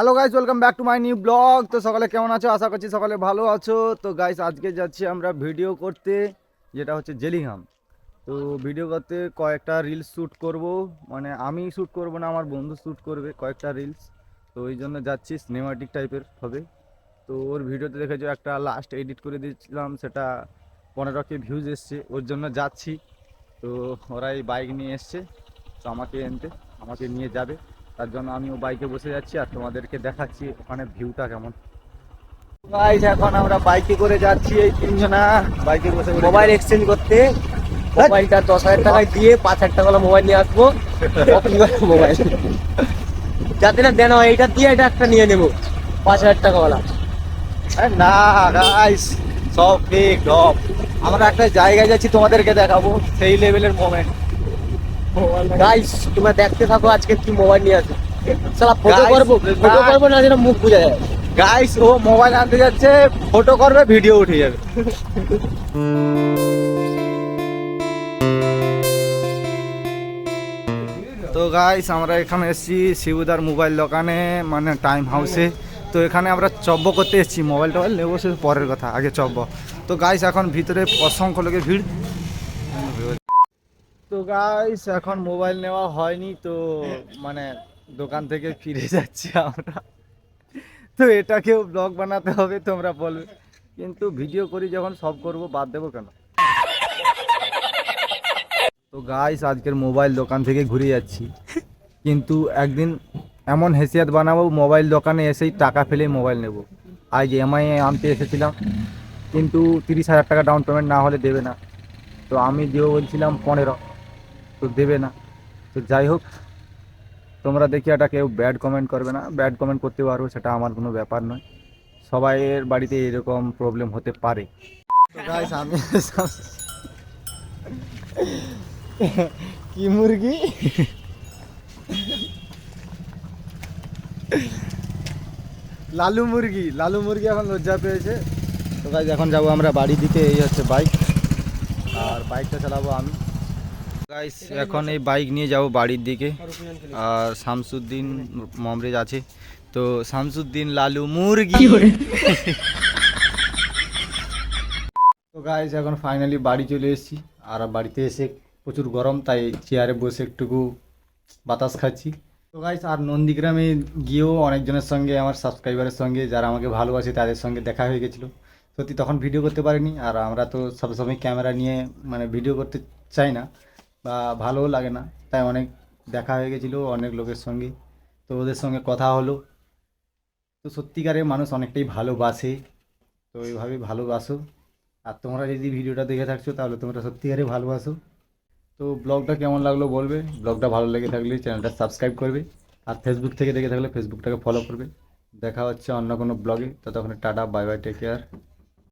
Hello guys welcome back to my new vlog তো সকালে কেমন আছো? আশা করছি সকালে ভালো আছো। তো গাইস আজকে যাচ্ছি আমরা ভিডিও করতে, যেটা হচ্ছে জেলিংহাম। তো ভিডিও করতে কয়েকটা রিলস শ্যুট করব। মানে আমি শ্যুট করব না, আমার বন্ধু শ্যুট করবে কয়েকটা রিলস তো ওই জন্য যাচ্ছি সিনেমাটিক টাইপের হবে। তো, ওর ভিডিওতে দেখেছ, একটা লাস্ট এডিট করে দিয়েছিলাম, সেটা পনেরো কে ভিউজ এসছে। ওর জন্য যাচ্ছি। তো, ওরাই বাইক নিয়ে এসছে। তো, আমাকে এনতে, আমাকে নিয়ে যাবে। তার জন্য আমিও বাইকে বসে যাচ্ছি আর তোমাদেরকে দেখাচ্ছি ওখানে ভিউটা কেমন। গাইস এখন আমরা বাইকে করে যাচ্ছি এই তিনজনা। বাইকে বসে মোবাইল এক্সচেঞ্জ করতে। মোবাইলটা দশ হাজার টাকায় দিয়ে পাঁচ হাজার টাকা মোবাইল নিয়ে আসব। মোবাইল যাতে না দেন এইটা দিয়ে এটা একটা নিয়ে নেব। পাঁচ হাজার টাকাওয়ালা। না গাইস সব ফেক সব। আমরা একটা জায়গায় যাচ্ছি তোমাদেরকে দেখাবো। সেই লেভেলের মোমেন্ট গাইস তোমরা দেখতে থাকো আজকে কি মোবাইল নিয়ে আসো সালা ফটো করব ফটো করব না যেন মুখ বুঝা যায়। গাইস ও মোবাইল আনতে যাচ্ছে ফটো করবে ভিডিও উঠে যাবে। তো গাইস আমরা এখানে এসেছি শিবুদার মোবাইল দোকানে মানে টাইম হাউসে তো এখানে আমরা চব্য করতে এসেছি। মোবাইল টোবাইল নেব সে পরের কথা আগে চব্য তো গাইস এখন ভিতরে অসংখ্য লোকের ভিড়। তো গাইস এখন মোবাইল নেওয়া হয়নি তো মানে দোকান থেকে ফিরে যাচ্ছি আমরা। তো এটাকেও ব্লগ বানাতে হবে তোমরা বলবে। কিন্তু ভিডিও করি যখন সব করব বাদ দেবো কেন? তো গাইস আজকের মোবাইল দোকান থেকে ঘুরে যাচ্ছি। কিন্তু একদিন এমন হেসিয়াত বানাবো মোবাইল দোকানে এসেই টাকা ফেলেই মোবাইল নেব। আজ এমআই আনতে এসেছিলাম কিন্তু তিরিশ হাজার টাকা ডাউন পেমেন্ট না হলে দেবে না। তো আমি দেবো বলছিলাম পনেরো। তো দেবে না। তো যাই হোক, তোমরা দেখি এটা কেউ ব্যাড কমেন্ট করবে না। ব্যাড কমেন্ট করতে পারব সেটা আমার কোনো ব্যাপার নয়। সবাইয়ের বাড়িতে এরকম প্রবলেম হতে পারে। আমি কি মুরগি? লালু মুরগি লালু মুরগি এখন লজ্জা পেয়েছে। তো গাইজ এখন যাব আমরা বাড়ি দিকে, এই হচ্ছে বাইক আর বাইকটা চালাবো আমি। গাইস এখন এই বাইক নিয়ে যাব বাড়ির দিকে। আর শামসুদ্দিন মমরেজ আছে। তো শামসুদ্দিন লালু মুরগি। তো গাইস এখন ফাইনালি বাড়ি চলে এসেছি। আর বাড়িতে এসে প্রচুর গরম তাই চেয়ারে বসে একটুকু বাতাস খাচ্ছি। তো গাইস আর নন্দীগ্রামে গিয়েও অনেকজনের সঙ্গে আমার সাবস্ক্রাইবারের সঙ্গে যারা আমাকে ভালোবাসে তাদের সঙ্গে দেখা হয়ে গেছিল। সত্যি তখন ভিডিও করতে পারিনি আর আমরা তো সবসময় ক্যামেরা নিয়ে মানে ভিডিও করতে চাই না। বা ভালোও লাগে না। তাই অনেক দেখা হয়ে গেছিল, অনেক লোকের সঙ্গে। তো ওদের সঙ্গে কথা হলো। তো সত্যিকারের মানুষ অনেকটাই ভালোবাসে। তো এইভাবেই ভালোবাসো। আর তোমরা যদি ভিডিওটা দেখে থাকছো, তাহলে তোমরা সত্যিকারে ভালোবাসো। তো ব্লগটা কেমন লাগল বলবে? ব্লগটা ভালো লেগে থাকলে চ্যানেলটা সাবস্ক্রাইব করবে। আর ফেসবুক থেকে দেখে থাকলে ফেসবুকটাকে ফলো করবে। দেখা হচ্ছে অন্য কোনো ব্লগে। ততক্ষণ tata bye bye take care